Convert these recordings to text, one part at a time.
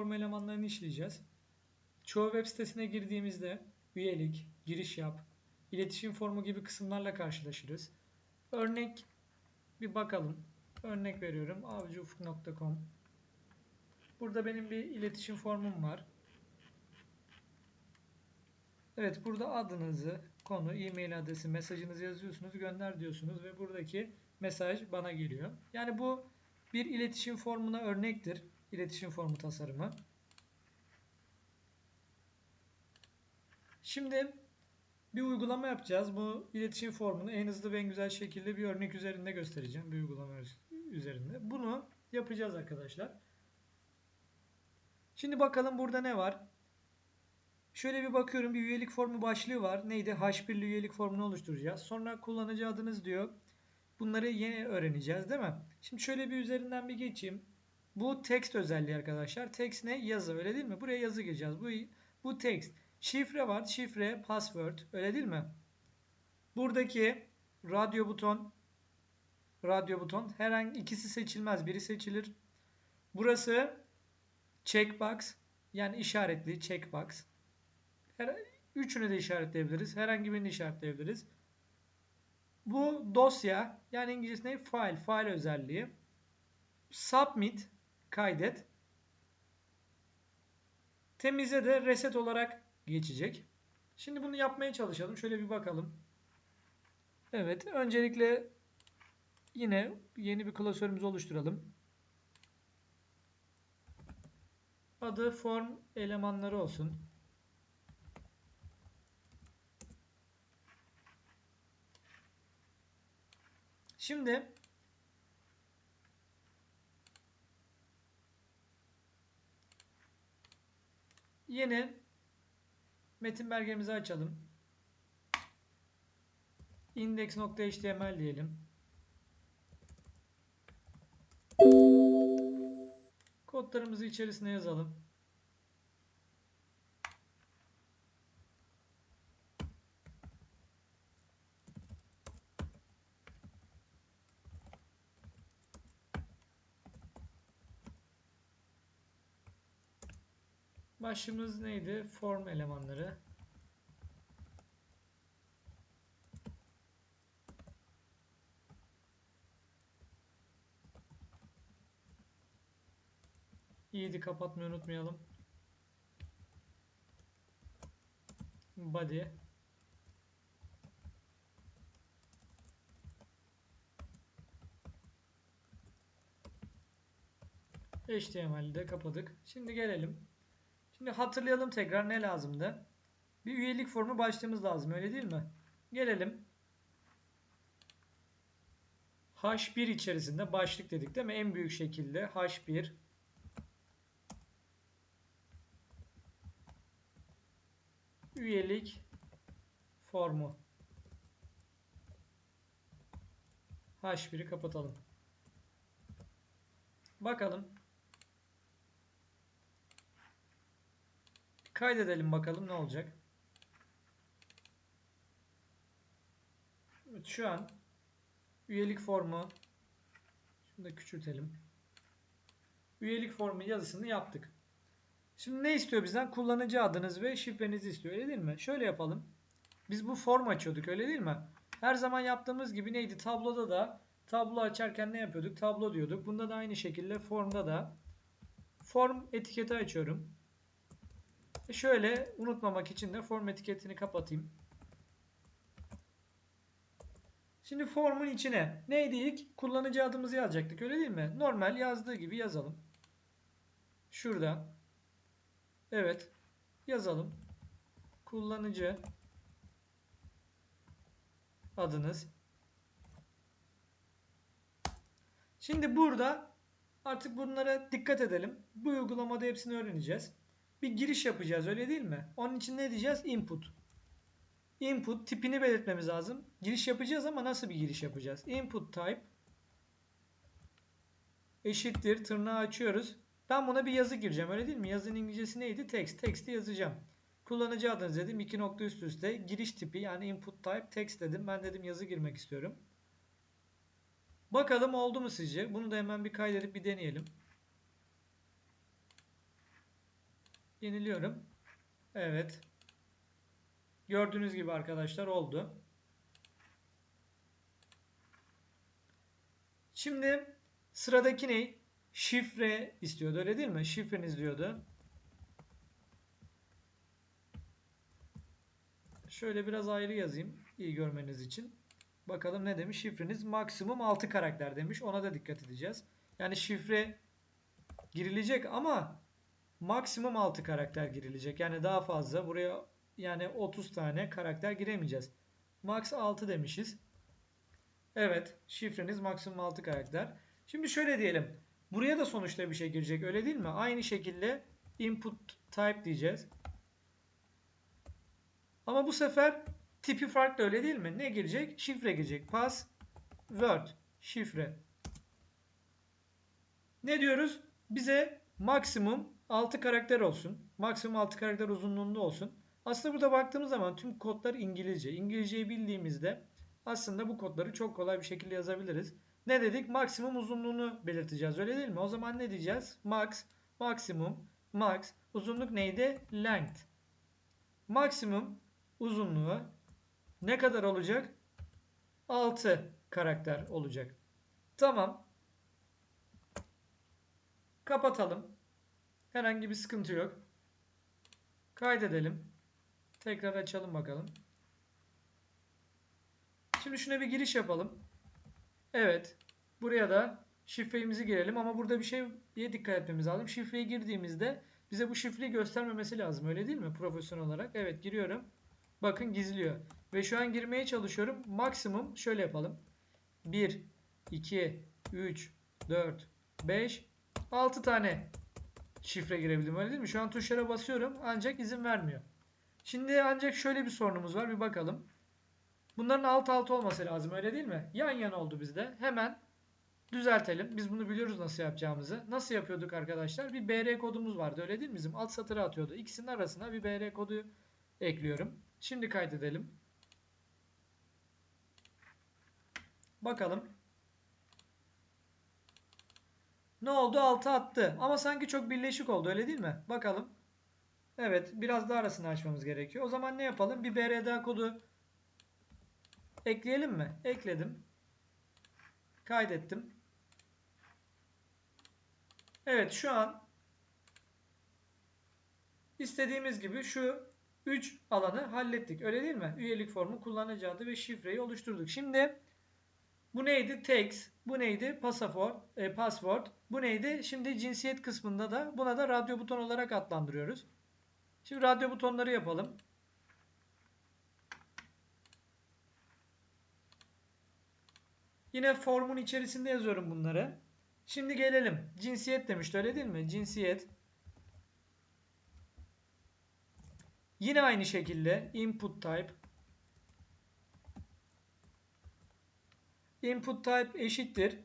Bu uygulamamızda form elemanlarını işleyeceğiz. Çoğu web sitesine girdiğimizde üyelik, giriş yap, iletişim formu gibi kısımlarla karşılaşırız. Örnek bir bakalım. Örnek veriyorum avcıufuk.com Burada benim bir iletişim formum var. Evet burada adınızı, konu, e-mail adresi, mesajınızı yazıyorsunuz, gönder diyorsunuz ve buradaki mesaj bana geliyor. Yani bu bir iletişim formuna örnektir. İletişim formu tasarımı. Şimdi bir uygulama yapacağız. Bu iletişim formunu en hızlı ve en güzel şekilde bir örnek üzerinde göstereceğim. Bir uygulama üzerinde. Bunu yapacağız arkadaşlar. Şimdi bakalım burada ne var? Şöyle bir bakıyorum bir üyelik formu başlığı var. Neydi? H1'li üyelik formunu oluşturacağız. Sonra kullanıcı adınız diyor. Bunları yeni öğreneceğiz değil mi? Şimdi şöyle bir üzerinden bir geçeyim. Bu text özelliği arkadaşlar. Text ne? Yazı öyle değil mi? Buraya yazı gireceğiz. Bu, bu text. Şifre var. Şifre, password öyle değil mi? Buradaki radyo buton radyo buton herhangi ikisi seçilmez. Biri seçilir. Burası checkbox yani işaretli checkbox. Her, üçünü de işaretleyebiliriz. Herhangi birini işaretleyebiliriz. Bu dosya yani İngilizce ne? File, file özelliği. Submit, kaydet. Temize de reset olarak geçecek. Şimdi bunu yapmaya çalışalım. Şöyle bir bakalım. Evet, öncelikle yine yeni bir klasörümüzü oluşturalım. Adı form elemanları olsun. Şimdi yeni metin belgemizi açalım. index.html diyelim. Kodlarımızı içerisine yazalım. Başlığımız neydi? Form elemanları. İyiydi kapatmayı unutmayalım. Body. HTML'i de kapadık. Şimdi gelelim. Şimdi hatırlayalım tekrar ne lazımdı? Bir üyelik formu başlığımız lazım öyle değil mi? Gelelim. H1 içerisinde başlık dedik değil mi? En büyük şekilde H1 üyelik formu. H1'i kapatalım. Bakalım. Kaydedelim bakalım ne olacak. Evet, şu an üyelik formu şunu da küçültelim. Üyelik formu yazısını yaptık. Şimdi ne istiyor bizden? Kullanıcı adınız ve şifrenizi istiyor. Öyle değil mi? Şöyle yapalım. Biz bu form açıyorduk. Öyle değil mi? Her zaman yaptığımız gibi neydi? Tabloda da tablo açarken ne yapıyorduk? Tablo diyorduk. Bunda da aynı şekilde formda da form etiketi açıyorum. Şöyle unutmamak için de form etiketini kapatayım. Şimdi formun içine neydi ilk? Kullanıcı adımızı yazacaktık. Öyle değil mi? Normal yazdığı gibi yazalım. Şurada. Evet. Yazalım. Kullanıcı adınız. Şimdi burada artık bunlara dikkat edelim. Bu uygulamada hepsini öğreneceğiz. Bir giriş yapacağız öyle değil mi? Onun için ne diyeceğiz? Input. Input tipini belirtmemiz lazım. Giriş yapacağız ama nasıl bir giriş yapacağız? Input type eşittir. Tırnağı açıyoruz. Ben buna bir yazı gireceğim öyle değil mi? Yazının İngilizcesi neydi? Text. Text'i yazacağım. Kullanıcı adınız dedim. iki nokta üst üste. Giriş tipi yani input type text dedim. Ben dedim yazı girmek istiyorum. Bakalım oldu mu sizce? Bunu da hemen bir kaydedip bir deneyelim. Yeniliyorum. Evet. Gördüğünüz gibi arkadaşlar oldu. Şimdi sıradaki ne? Şifre istiyordu öyle değil mi? Şifreniz diyordu. Şöyle biraz ayrı yazayım iyi görmeniz için. Bakalım ne demiş? Şifreniz maksimum 6 karakter demiş. Ona da dikkat edeceğiz. Yani şifre girilecek ama maksimum 6 karakter girilecek. Yani daha fazla. Buraya yani 30 tane karakter giremeyeceğiz. Max 6 demişiz. Evet. Şifreniz maksimum 6 karakter. Şimdi şöyle diyelim. Buraya da sonuçta bir şey girecek. Öyle değil mi? Aynı şekilde input type diyeceğiz. Ama bu sefer tipi farklı öyle değil mi? Ne girecek? Şifre girecek. Pass, word, şifre. Ne diyoruz? Bize maksimum 6 karakter olsun. Maksimum 6 karakter uzunluğunda olsun. Aslında burada baktığımız zaman tüm kodlar İngilizce. İngilizceyi bildiğimizde aslında bu kodları çok kolay bir şekilde yazabiliriz. Ne dedik? Maksimum uzunluğunu belirteceğiz. Öyle değil mi? O zaman ne diyeceğiz? Max, maksimum, max. Uzunluk neydi? Length. Maksimum uzunluğu ne kadar olacak? 6 karakter olacak. Tamam. Kapatalım. Herhangi bir sıkıntı yok. Kaydedelim. Tekrar açalım bakalım. Şimdi şuna bir giriş yapalım. Evet. Buraya da şifremizi girelim ama burada bir şeye dikkat etmemiz lazım. Şifreyi girdiğimizde bize bu şifreyi göstermemesi lazım. Öyle değil mi? Profesyonel olarak. Evet giriyorum. Bakın gizliyor. Ve şu an girmeye çalışıyorum. Maksimum şöyle yapalım. 1, 2, 3, 4, 5, 6 tane şifre girebildim. Öyle değil mi? Şu an tuşlara basıyorum ancak izin vermiyor. Şimdi ancak şöyle bir sorunumuz var. Bir bakalım. Bunların alt alt olması lazım. Öyle değil mi? Yan yana oldu bizde. Hemen düzeltelim. Biz bunu biliyoruz nasıl yapacağımızı. Nasıl yapıyorduk arkadaşlar? Bir BR kodumuz vardı. Öyle değil mi? Bizim alt satıra atıyordu. İkisinin arasına bir BR kodu ekliyorum. Şimdi kaydedelim. Bakalım. Ne oldu? 6 attı. Ama sanki çok birleşik oldu. Öyle değil mi? Bakalım. Evet. Biraz daha arasını açmamız gerekiyor. O zaman ne yapalım? Bir BRD kodu ekleyelim mi? Ekledim. Kaydettim. Evet. Şu an istediğimiz gibi şu 3 alanı hallettik. Öyle değil mi? Üyelik formu, kullanıcı adı ve şifreyi oluşturduk. Şimdi bu neydi? Text. Bu neydi? Password. E, password. Bu neydi? Şimdi cinsiyet kısmında da buna da radyo buton olarak adlandırıyoruz. Şimdi radyo butonları yapalım. Yine formun içerisinde yazıyorum bunları. Şimdi gelelim. Cinsiyet demişti öyle değil mi? Cinsiyet. Yine aynı şekilde input type input type eşittir.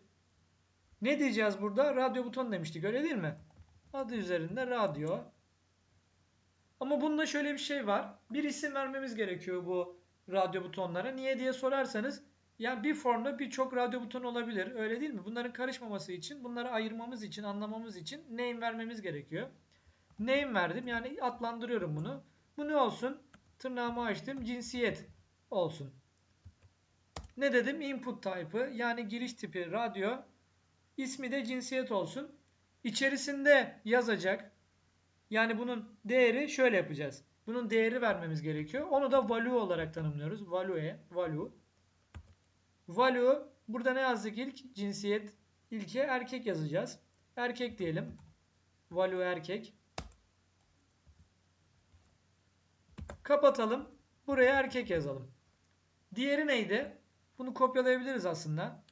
Ne diyeceğiz burada? Radyo buton demiştik öyle değil mi? Adı üzerinde radyo. Ama bunda şöyle bir şey var. Bir isim vermemiz gerekiyor bu radyo butonlara. Niye diye sorarsanız yani bir formda birçok radyo butonu olabilir. Öyle değil mi? Bunların karışmaması için, bunları ayırmamız için, anlamamız için name vermemiz gerekiyor. Name verdim. Yani adlandırıyorum bunu. Bu ne olsun? Tırnağımı açtım. Cinsiyet olsun. Ne dedim? Input type'ı yani giriş tipi radyo. İsmi de cinsiyet olsun. İçerisinde yazacak. Yani bunun değeri şöyle yapacağız. Bunun değeri vermemiz gerekiyor. Onu da value olarak tanımlıyoruz. Value, value. Value burada ne yazdık ilk? Cinsiyet ilke erkek yazacağız. Erkek diyelim. Value erkek. Kapatalım. Buraya erkek yazalım. Diğeri neydi? Bunu kopyalayabiliriz aslında.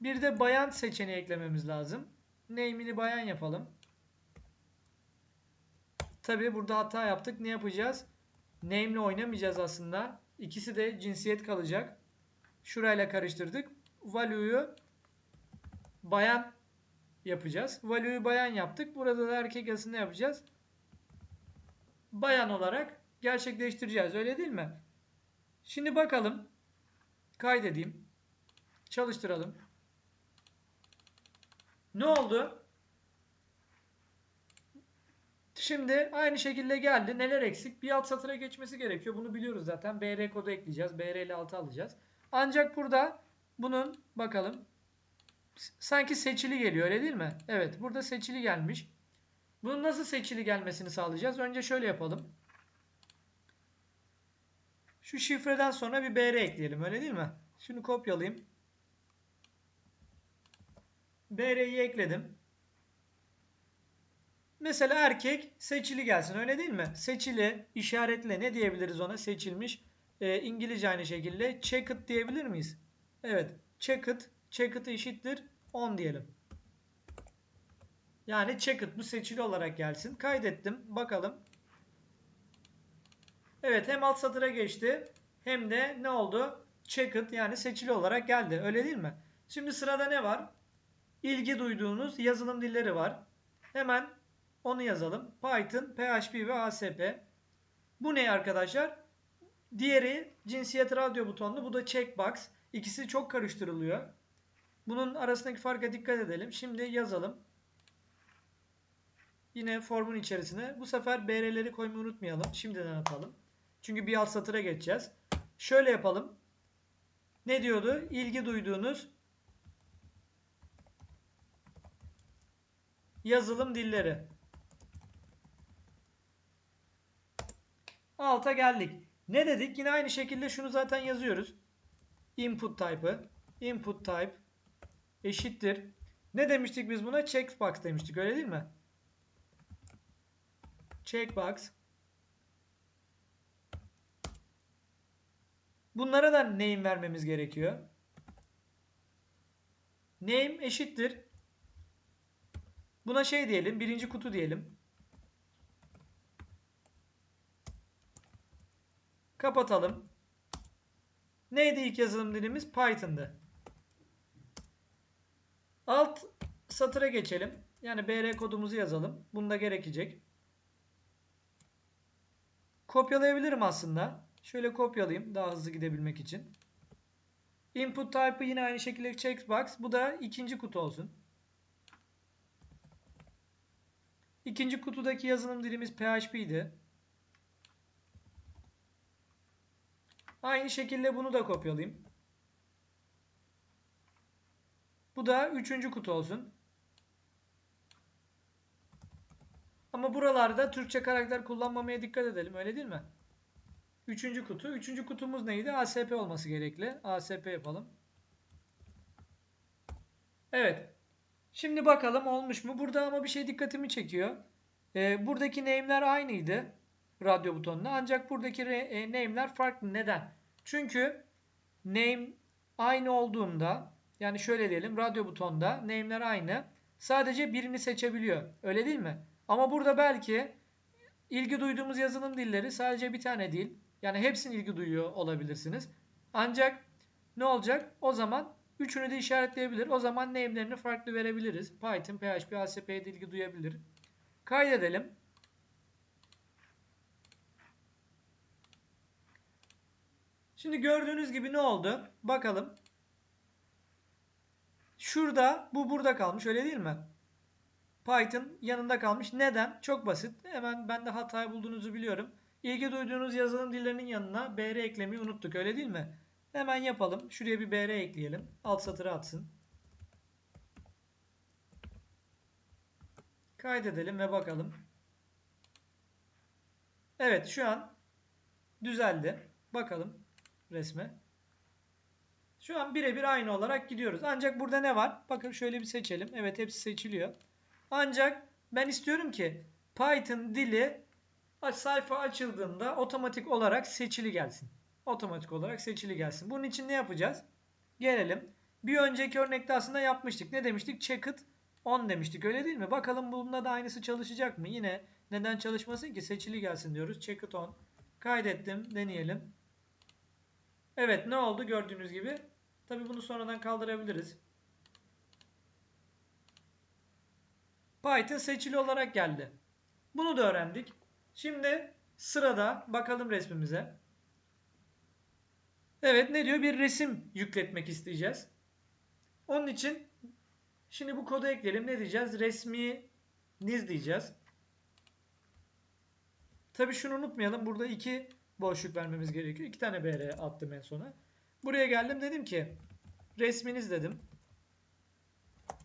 Bir de bayan seçeneği eklememiz lazım. Name'ini bayan yapalım. Tabi burada hata yaptık. Ne yapacağız? Name ile oynamayacağız aslında. İkisi de cinsiyet kalacak. Şurayla karıştırdık. Value'yu bayan yapacağız. Value'yu bayan yaptık. Burada da erkek yazısını yapacağız. Bayan olarak gerçekleştireceğiz. Öyle değil mi? Şimdi bakalım. Kaydedeyim. Çalıştıralım. Ne oldu? Şimdi aynı şekilde geldi. Neler eksik? Bir alt satıra geçmesi gerekiyor. Bunu biliyoruz zaten. BR kodu ekleyeceğiz. BR ile 6 alacağız. Ancak burada bunun bakalım sanki seçili geliyor öyle değil mi? Evet burada seçili gelmiş. Bunun nasıl seçili gelmesini sağlayacağız? Önce şöyle yapalım. Şu şifreden sonra bir BR ekleyelim öyle değil mi? Şunu kopyalayayım. BR'yi ekledim. Mesela erkek seçili gelsin öyle değil mi? Seçili işaretle ne diyebiliriz ona? Seçilmiş. E, İngilizce aynı şekilde checked diyebilir miyiz? Evet. Checked. Checked eşittir 10 diyelim. Yani checked bu seçili olarak gelsin. Kaydettim. Bakalım. Evet hem alt satıra geçti hem de ne oldu? Checked yani seçili olarak geldi. Öyle değil mi? Şimdi sırada ne var? İlgi duyduğunuz yazılım dilleri var. Hemen onu yazalım. Python, PHP ve ASP. Bu ne arkadaşlar? Diğeri cinsiyet radyo butonlu. Bu da checkbox. İkisi çok karıştırılıyor. Bunun arasındaki farka dikkat edelim. Şimdi yazalım. Yine formun içerisine. Bu sefer BR'leri koymayı unutmayalım. Şimdiden atalım. Çünkü bir alt satıra geçeceğiz. Şöyle yapalım. Ne diyordu? İlgi duyduğunuz yazılım dilleri. Alta geldik. Ne dedik? Yine aynı şekilde şunu zaten yazıyoruz. Input type'ı. Input type eşittir. Ne demiştik biz buna? Checkbox demiştik. Öyle değil mi? Checkbox. Bunlara da name vermemiz gerekiyor. Name eşittir. Buna şey diyelim. Birinci kutu diyelim. Kapatalım. Neydi ilk yazılım dilimiz? Python'dı. Alt satıra geçelim. Yani BR kodumuzu yazalım. Bunda gerekecek. Kopyalayabilirim aslında. Şöyle kopyalayayım daha hızlı gidebilmek için. Input type'ı yine aynı şekilde checkbox. Bu da ikinci kutu olsun. İkinci kutudaki yazılım dilimiz PHP'ydi. Aynı şekilde bunu da kopyalayayım. Bu da üçüncü kutu olsun. Ama buralarda Türkçe karakter kullanmamaya dikkat edelim. Öyle değil mi? Üçüncü kutu. Üçüncü kutumuz neydi? ASP olması gerekli. ASP yapalım. Evet. Şimdi bakalım olmuş mu? Burada ama bir şey dikkatimi çekiyor. Ee, buradaki name'ler aynıydı. Radyo butonunda. Ancak buradaki e, name'ler farklı. Neden? Çünkü name aynı olduğunda yani şöyle diyelim radyo butonda name'ler aynı. Sadece birini seçebiliyor. Öyle değil mi? Ama burada belki ilgi duyduğumuz yazılım dilleri sadece bir tane değil. Yani hepsini ilgi duyuyor olabilirsiniz. Ancak ne olacak? O zaman üçünü de işaretleyebilir. O zaman name'lerini farklı verebiliriz. Python, PHP, ASP'ye de ilgi duyabilir. Kaydedelim. Şimdi gördüğünüz gibi ne oldu? Bakalım. Şurada bu burada kalmış öyle değil mi? Python yanında kalmış. Neden? Çok basit. Hemen ben de hatayı bulduğunuzu biliyorum. İlgi duyduğunuz yazılım dillerinin yanına BR eklemeyi unuttuk öyle değil mi? Hemen yapalım. Şuraya bir BR ekleyelim. Alt satıra atsın. Kaydedelim ve bakalım. Evet şu an düzeldi. Bakalım resme. Şu an birebir aynı olarak gidiyoruz. Ancak burada ne var? Bakın şöyle bir seçelim. Evet hepsi seçiliyor. Ancak ben istiyorum ki Python dili sayfa açıldığında otomatik olarak seçili gelsin. Otomatik olarak seçili gelsin. Bunun için ne yapacağız? Gelelim. Bir önceki örnekte aslında yapmıştık. Ne demiştik? Checked on demiştik. Öyle değil mi? Bakalım bunda da aynısı çalışacak mı? Yine neden çalışmasın ki? Seçili gelsin diyoruz. Checked on. Kaydettim. Deneyelim. Evet ne oldu gördüğünüz gibi. Tabi bunu sonradan kaldırabiliriz. Python seçili olarak geldi. Bunu da öğrendik. Şimdi sırada bakalım resmimize. Evet ne diyor? Bir resim yükletmek isteyeceğiz. Onun için şimdi bu kodu ekleyelim. Ne diyeceğiz? Resminiz diyeceğiz. Tabi şunu unutmayalım. Burada iki boşluk vermemiz gerekiyor. İki tane BR attım en sona. Buraya geldim dedim ki resminiz dedim.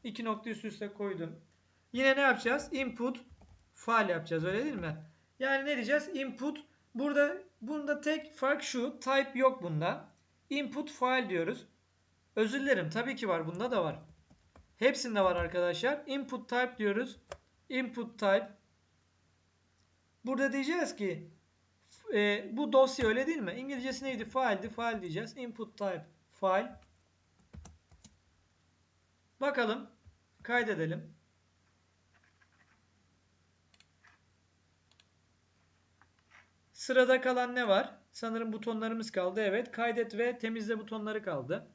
İki nokta üst üste koydum. Yine ne yapacağız? Input file yapacağız öyle değil mi? Yani ne diyeceğiz? Input burada bunda tek fark şu. Type yok bunda. Input file diyoruz. Özür dilerim. Tabii ki var. Bunda da var. Hepsinde var arkadaşlar. Input type diyoruz. Input type. Burada diyeceğiz ki e, bu dosya öyle değil mi? İngilizcesi neydi? File'di. File diyeceğiz. Input type file. Bakalım. Kaydedelim. Sırada kalan ne var? Sanırım butonlarımız kaldı. Evet. Kaydet ve temizle butonları kaldı.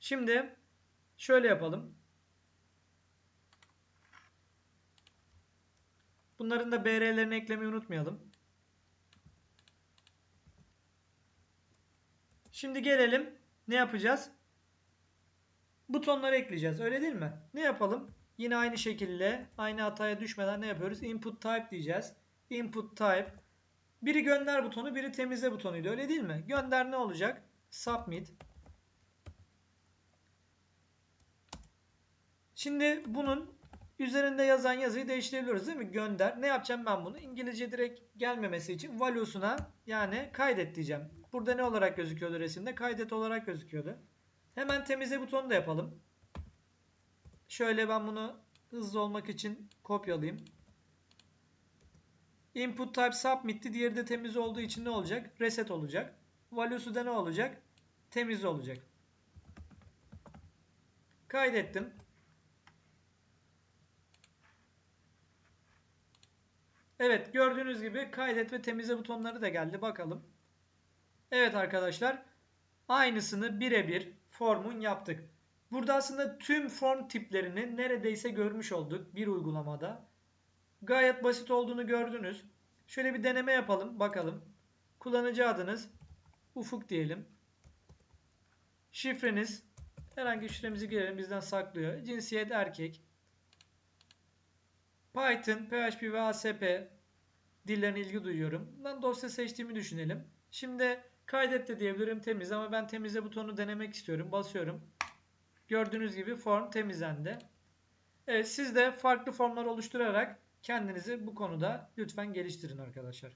Şimdi şöyle yapalım. Bunların da BR'lerini eklemeyi unutmayalım. Şimdi gelelim. Ne yapacağız? Butonları ekleyeceğiz. Öyle değil mi? Ne yapalım? Yine aynı şekilde aynı hataya düşmeden ne yapıyoruz? Input type diyeceğiz. Input type. Biri gönder butonu, biri temizle butonuydu. Öyle değil mi? Gönder ne olacak? Submit. Şimdi bunun üzerinde yazan yazıyı değiştirebiliyoruz değil mi? Gönder. Ne yapacağım ben bunu? İngilizce direkt gelmemesi için value'suna yani kaydet diyeceğim. Burada ne olarak gözüküyordu resimde? Kaydet olarak gözüküyordu. Hemen temizle butonu da yapalım. Şöyle ben bunu hızlı olmak için kopyalayayım. Input type submit'ti. Diğeri de temiz olduğu için ne olacak? Reset olacak. Value'su da ne olacak? Temiz olacak. Kaydettim. Evet gördüğünüz gibi kaydet ve temizle butonları da geldi. Bakalım. Evet arkadaşlar. Aynısını birebir formun yaptık. Burada aslında tüm form tiplerini neredeyse görmüş olduk bir uygulamada. Gayet basit olduğunu gördünüz. Şöyle bir deneme yapalım. Bakalım. Kullanıcı adınız Ufuk diyelim. Şifreniz herhangi şifremizi girelim bizden saklıyor. Cinsiyet erkek. Python, PHP ve ASP dillerine ilgi duyuyorum. Ben dosya seçtiğimi düşünelim. Şimdi kaydet de diyebilirim temiz ama ben temizle butonu denemek istiyorum. Basıyorum. Gördüğünüz gibi form temizlendi. Evet siz de farklı formlar oluşturarak kendinizi bu konuda lütfen geliştirin arkadaşlar.